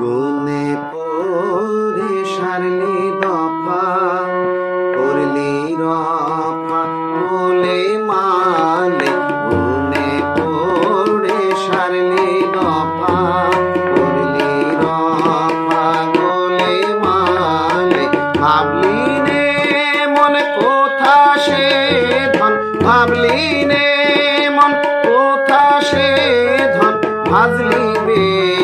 গুনে পরে সারলি দফা করলি রফা বলে মালে। গুনে পরে সারলি দফা করলি রফা বলে মালে। ভাবলি নে মন কোথা সে ধন, ভাবলি নে মন কোথা সে ধন, ভাজলি বেগুন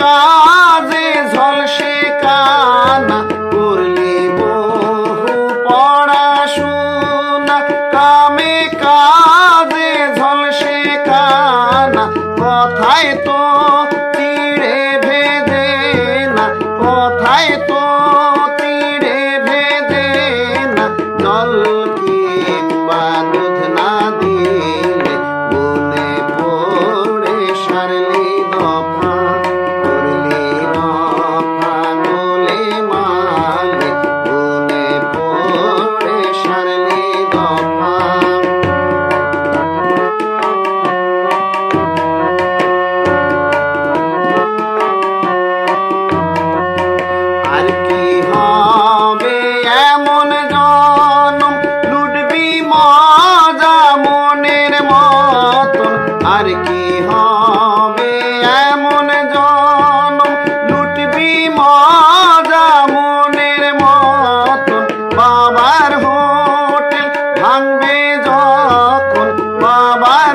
কাজে ঝলসে কানা করলে বহু পড়াশোনা। কামে কাজে ঝলসে কানা কথায় তো এমন জনম লুটবি মজা মনের মতন। আর কি এমন জনম লুটবি মনের মতন। বাবার হোটেল ভাঙবে যখন, বাবার